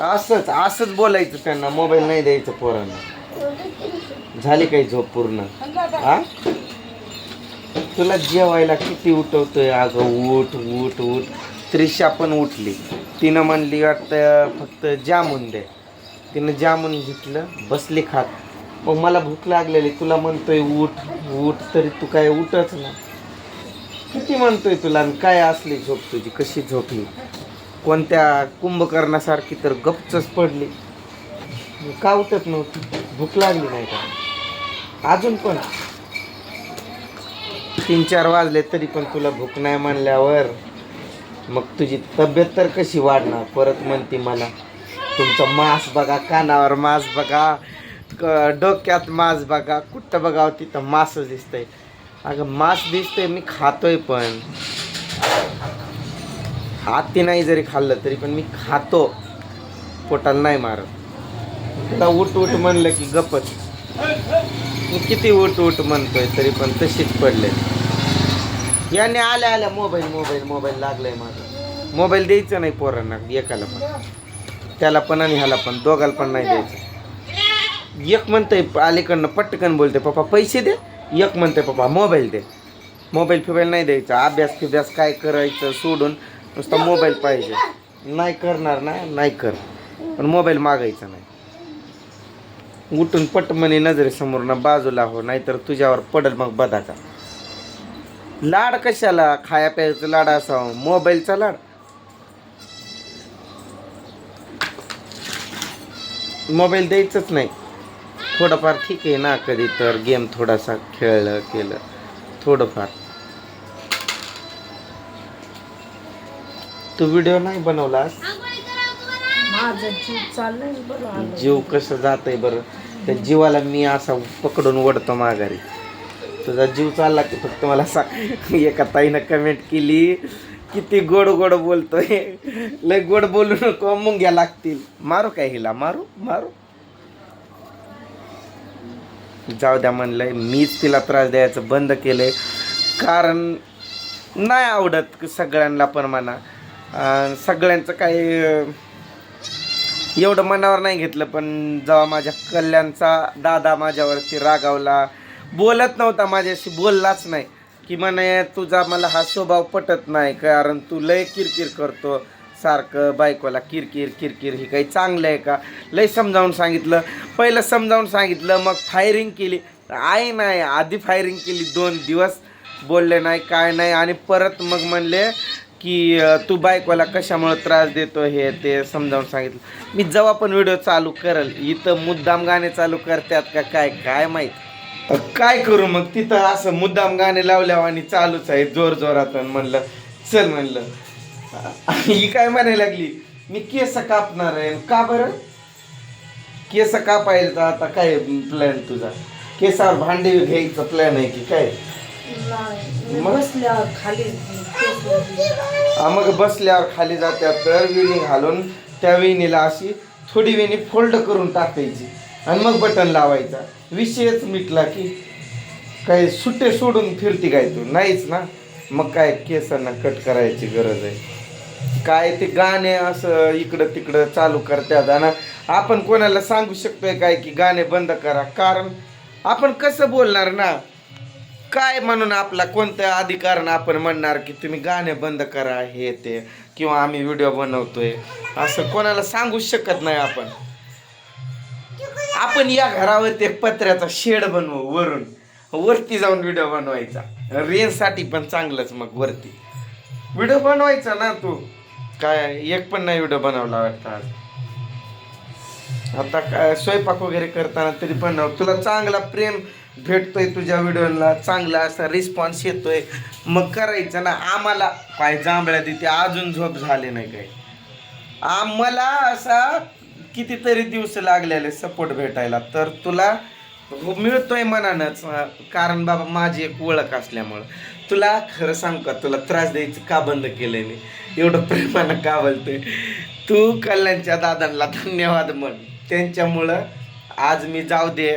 असंच असंच बोलायचं त्यांना. मोबाईल नाही द्यायचं पोरांना. झाली काही झोप पूर्ण? हा तुला जेवायला किती उठवतोय? अगं उठ उठ उठ. त्रिशा पण उठली. तिनं म्हणली वाटतं फक्त जामून दे. तिनं जामून घेतलं बसली खात. मग मला भूक लागलेली. तुला म्हणतोय उठ उठ तरी तू काय उठच ना. किती म्हणतोय तुला? आणि काय असली झोप तुझी? कशी झोपली? कोणत्या कुंभकर्णासारखी तर गपचच पडली. का उठत नव्हती? भूक लागली नाही का? अजून पण. तीन चार वाजले तरी पण तुला भूक नाही म्हणल्यावर मग तुझी तब्येत तर कशी वाढणार? परत म्हणते मला तुमचा मास बघा कानावर मास बघा क- डोक्यात मास बघा कुठं बघावं तिथं मासच दिसतंय. अगं मास दिसतंय मी खातोय पण. हाती नाही जरी खाल्लं तरी पण मी खातो. पोटाला नाही मारत. आता उठ उठ म्हणलं की गपच. मी किती उठ उठ म्हणतोय तरी पण तशीच पडले. याने आल्या आल्या मोबाईल मोबाईल मोबाईल लागलाय माझा. मोबाईल द्यायचं नाही पोरांना एकाला पण. त्याला पण आणि ह्याला पण दोघाला पण नाही द्यायचं. एक म्हणतंय अलीकडनं पटकन बोलते पप्पा पैसे दे. एक म्हणते पप्पा मोबाईल दे. मोबाईल फिबाईल नाही द्यायचा. अभ्यास फिभ्यास काय करायचं सोडून नुसता मोबाईल पाहिजे. नाही करणार ना नाही कर. पण मोबाईल मागायचा नाही. उठून पटमनी नजरेसमोर ना बाजूला हो नाहीतर तुझ्यावर पडल मग बदाका लाड कशाला? खाया प्यायचं लाड असावं. मोबाईलचा लाड. मोबाईल द्यायचंच नाही. थोडंफार ठीक आहे ना कधी तर. गेम थोडासा खेळलं केलं. थोडंफार. तू व्हिडिओ नाही बनवलास? माझं जीव चाललंय बरं जीव कसं जातंय बरं? त्या जीवाला मी असा पकडून ओढतो माघारी. तुझा जीव चालला की फक्त मला सांग एका ताईनं कमेंट केली किती गोड गोड बोलतोय. लय गोड बोलू नको मुंग्या लागतील. मारू काय हिला? मारू? मारू? जाऊ द्या म्हणलंय मीच तिला त्रास द्यायचं बंद केलंय. कारण नाही आवडत सगळ्यांना पण म्हणा. सगळ्यांचं काही एवढं मनावर नाही घेतलं पण जेव्हा माझ्या कल्याणचा दादा माझ्यावरती रागावला बोलत नव्हता माझ्याशी बोललाच नाही. की म्हणे तुझा मला हा स्वभाव पटत नाही कारण तू लय किरकिर करतो. सारखं बायकोला किरकिर किरकिर ही काही चांगलं आहे का? लय समजावून सांगितलं. पहिलं समजावून सांगितलं मग फायरिंग केली. आई नाही आधी फायरिंग केली दोन दिवस. बोलले नाही काय नाही. आणि परत मग म्हणले की तू बायकोला कशामुळे त्रास देतो हे ते समजावून सांगितलं. मी जेव्हा पण व्हिडिओ चालू करल इथं मुद्दाम गाणे चालू करतात का काय काय माहीत. तर काय करू मग? तिथं असं मुद्दाम गाणे लावल्यावर आणि चालूच आहे जोर जोरात म्हणलं चल म्हणलं. ही काय म्हणायला लागली? मी केस कापणार आहे. का बरं? केस कापायचा आता काय प्लॅन तुझा? केसावर भांडे घ्यायचा प्लॅन आहे की काय? मग? बसल्यावर खाली हा, मग बसल्यावर खाली जात्या तर विणी घालून त्या विणीला अशी थोडी विणी फोल्ड करून टाकायची आणि मग बटन लावायचा. विषयच मिटला की काय सुट्टे सोडून फिरती काय तू? नाहीच ना? मग काय केसांना कट करायची गरज आहे. काय ते गाणे असं इकडं तिकडं चालू करतात आणि आपण कोणाला सांगू शकतोय काय की गाणे बंद करा? कारण आपण कसं बोलणार ना? काय म्हणून आपला कोणत्या अधिकारानं आपण म्हणणार की तुम्ही गाणे बंद करा हे ते किंवा आम्ही व्हिडिओ बनवतोय? असं कोणाला सांगू शकत नाही आपण. आपण या घरावरती एक पत्र्याचा शेड बनवू वरून. वरती जाऊन व्हिडिओ बनवायचा. रेंजसाठी पण चांगलंच मग वरती. व्हिडिओ बनवायचा ना तू. काय एक पण नाही व्हिडिओ बनवला वाटतं आज. आता काय स्वयंपाक वगैरे करताना तरी पण तुला चांगला प्रेम भेटतोय तुझ्या व्हिडिओला चांगला असा रिस्पॉन्स येतोय. मग करायचं ना आम्हाला काय जांभळ्या तिथे अजून झोप झाले नाही काही. आम्हाला असा कितीतरी दिवस लागलेले सपोर्ट भेटायला. तर तुला मिळतोय मनानंच कारण बाबा माझी एक ओळख असल्यामुळं. तुला खरं सांग का तुला त्रास द्यायचं का बंद केलंय मी? एवढं प्रेमानं का बोलतोय तू कल्याणच्या दादांना धन्यवाद म्हण. त्यांच्यामुळं आज मी जाऊ दे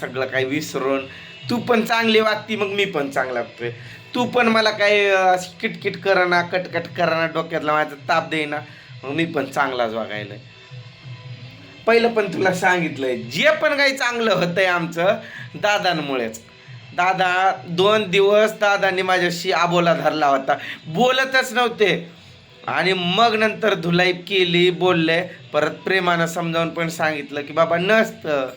सगळं काही विसरून. तू पण चांगली वागती मग मी पण चांगला वागतोय. तू पण मला काही अशी किटकिट करा ना कटकट करा ना डोक्यातला माझा ताप देईना. मग मी पण चांगलाच वागायला पहिलं पण तुला सांगितलंय जे पण काही चांगलं होतंय आमचं दादांमुळेच. दादा दोन दिवस दादांनी माझ्याशी आबोला धरला होता. बोलतच नव्हते. आणि मग नंतर धुलाई केली बोलले परत प्रेमानं समजावून पण सांगितलं की बाबा नसतं.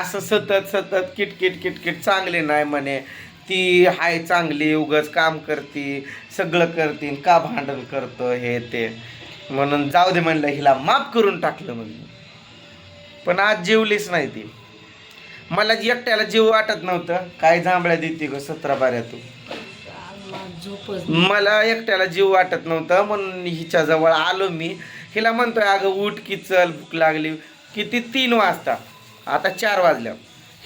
असं सतत सतत किटकिट किटकिट चांगले नाही म्हणे. ती हाय चांगली उगच काम करती सगळं करते का भांडण करतं हे ते. म्हणून जाऊ दे म्हणलं हिला माफ करून टाकलं म्हणलं. पण आज जेवलीच नाही ती. मला एकट्याला जीव वाटत नव्हतं. काय जांभळ्या देते ग सतरा बाऱ्यातून तू. मला एकट्याला जीव वाटत नव्हतं म्हणून हिच्या जवळ आलो मी. हिला म्हणतोय अगं उठ की चल भूक लागली. किती? तीन वाजता. आता चार वाजल्या.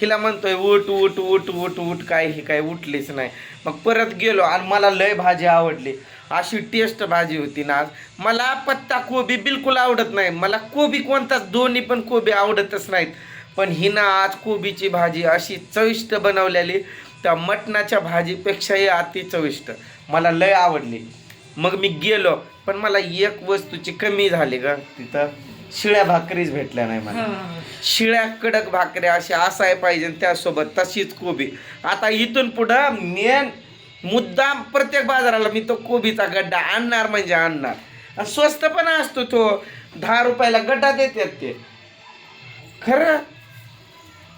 हिला म्हणतोय उठ उठ उठ उठ उठ काय ही काय उठलीच नाही. मग परत गेलो आणि मला लय भाजी आवडली. अशी टेस्ट भाजी होती ना आज. मला पत्ता कोबी बिलकुल आवडत नाही. मला कोबी कोणताच दोन्ही पण कोबी आवडतच नाहीत. पण हिनं आज कोबीची भाजी अशी चविष्ट बनवलेली. त्या मटणाच्या भाजीपेक्षाही अति चविष्ट. मला लय आवडली. मग मी गेलो पण मला एक वस्तूची कमी झाली का तिथं. शिळ्या भाकरीच भेटल्या नाही मला. शिळ्या कडक भाकऱ्या अशा असाय पाहिजे त्यासोबत तशीच कोबी. आता इथून पुढं मेन मुद्दाम प्रत्येक बाजाराला मी तो कोबीचा गड्डा आणणार म्हणजे आणणार. आणि स्वस्त पण असतो तो. दहा रुपयाला गड्डा देतात ते. खरं?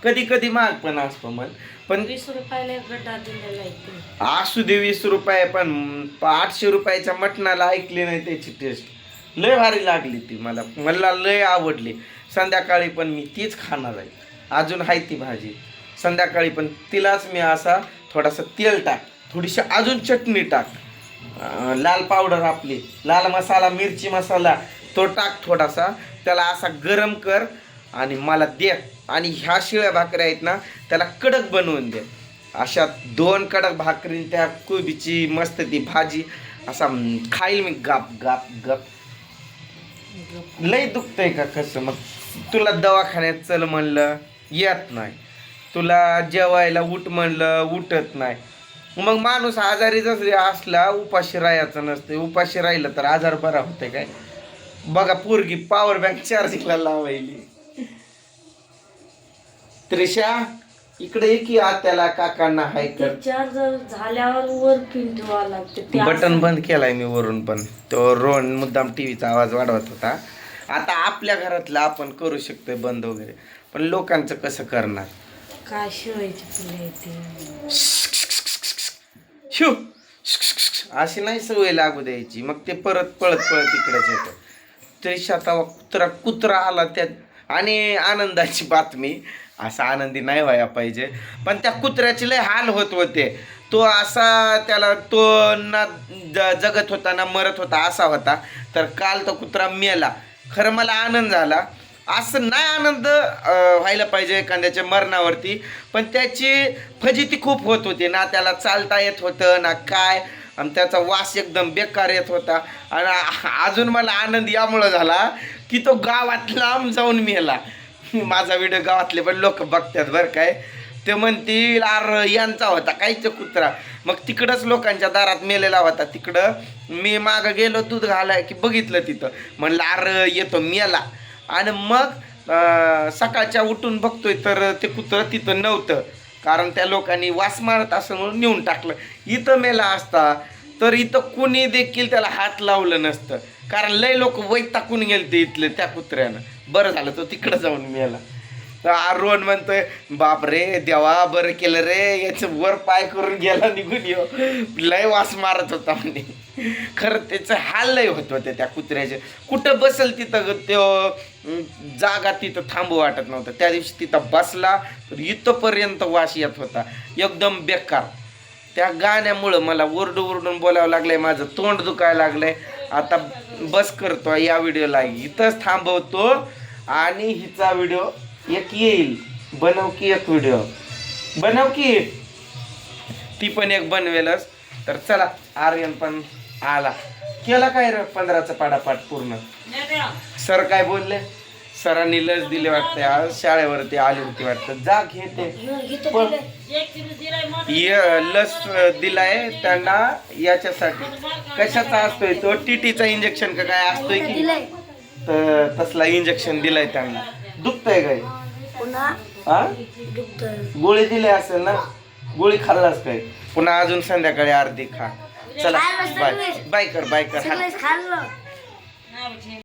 कधी कधी महाग पण असतो मग. पण वीस रुपयाला एक गड्डा दिलेला आहे ते. असू दे वीस रुपये पण आठशे रुपयाच्या मटणाला ऐकली नाही त्याची टेस्ट लय भारी लागली ती मला. मला लय आवडली. संध्याकाळी पण मी तीच खाणार आहे. अजून आहे ती भाजी. संध्याकाळी पण तिलाच मी असा थोडासा तेल टाक. थोडीशी अजून चटणी टाक. अं, लाल पावडर आपली. लाल मसाला मिरची मसाला तो टाक थोडासा. त्याला असा गरम कर. आणि मला दे. आणि ह्या शिळ्या भाकऱ्या आहेत ना त्याला कडक बनवून दे. अशा दोन कडक भाकरी त्या कोबीची मस्त ती भाजी असा खाईल मी गाप गाप गप. लय दुखतंय का कसं? मग तुला दवाखान्यात चल म्हणलं येत नाही. तुला जेवायला उठ म्हणलं उठत नाही. मग माणूस आजारी जसं असला उपाशी राहायचं नसते उपाशी राहिलं तर आजार बरा होते काय? बघा पोरगी पॉवर बँक चार्जिंगला लावायली. त्रिशा इकडे ये की आत्याला काकांना हाय कर. चार्जर झाल्यावर वर पिन ठेवावं लागते ते बटन बंद केलाय मी वरून पण. तो रोहन मुद्दाम टीव्हीचा आवाज वाढवत होता. आता आपल्या घरातलं आपण करू शकतोय बंद वगैरे. पण लोकांचं कसं करणार? काय शिवायची फुले ते? शिव. अशी नाही सवय लागू द्यायची. मग ते परत पळत पळत इकडेच येतं. त्रिशा तवा कुत्रा कुत्रा आला त्यात. आणि आनंदाची बातमी. असा आनंदी नाही व्हायला पाहिजे. पण त्या कुत्र्याचे लय हाल होत होते. तो असा त्याला तो ना ज- जगत होता ना मरत होता असा होता. तर काल तो कुत्रा मेला. खरं मला आनंद झाला. असं नाही आनंद व्हायला पाहिजे एखाद्याच्या मरणावरती. पण त्याची फजिती खूप होत होती. ना त्याला चालता येत होतं ना काय. आणि त्याचा वास एकदम बेकार येत होता. आणि अजून मला आनंद यामुळं झाला की तो गावात लांब जाऊन मेला. माझा व्हिडिओ गावातले पण लोक बघतात बरं काय. ते म्हणतील आर यांचा होता काहीच कुत्रा? मग तिकडंच लोकांच्या दारात मेलेला होता. तिकडं मी मागं गेलो दूध घालाय की बघितलं तिथं. म्हणलं आर येतो मेला. आणि मग सकाळच्या उठून बघतोय तर ते कुत्रं तिथं नव्हतं. कारण त्या लोकांनी वास मारत असं म्हणून नेऊन टाकलं. इथं मेला असता. तर इथं कुणी देखील त्याला हात लावलं नसतं. कारण लय लोक वैताकून गेलते इथले त्या कुत्र्यानं. बरं झालं तो तिकडं जाऊन मेला. तर रोहन म्हणतोय बाप रे देवा बरं केलं रे. याचं वर पाय करून गेला निघून येऊ लय वास मारत होता म्हणे. खरं त्याचं हाल लय होत होते त्या कुत्र्याचे. कुठं बसल तिथं त्यो? जागा तिथं थांबू वाटत नव्हतं. त्या दिवशी तिथं बसला तर इथंपर्यंत वास येत होता. एकदम बेकार. त्या गाण्यामुळं मला ओरडू ओरडून बोलावं लागलंय माझं तोंड दुखायला लागलंय. आता बस करतो या व्हिडिओला. इथंच थांबवतो आणि हिचा व्हिडिओ एक येईल. बनव की एक व्हिडिओ. बनव की. ती पण एक बनवेलच. तर चला आर्यन पण आला. केला काय रे पंधराचा पाडापाठ पूर्ण? सर काय बोलले? सरांनी लस दिली वाटते आज शाळेवरती आली होती वाटतं. जा घेते. पण- लस दिलाय त्यांना याच्यासाठी. कशाचा असतोय तो? टीटीचा इंजेक्शन का काय असतोय की? तर तसला इंजेक्शन दिलाय त्यांना. दुखतंय काय? हा गोळी दिली असेल ना? गोळी खाल्लास काय? पुन्हा अजून संध्याकाळी अर्धी खा. चला बाय बाय कर बाय कर.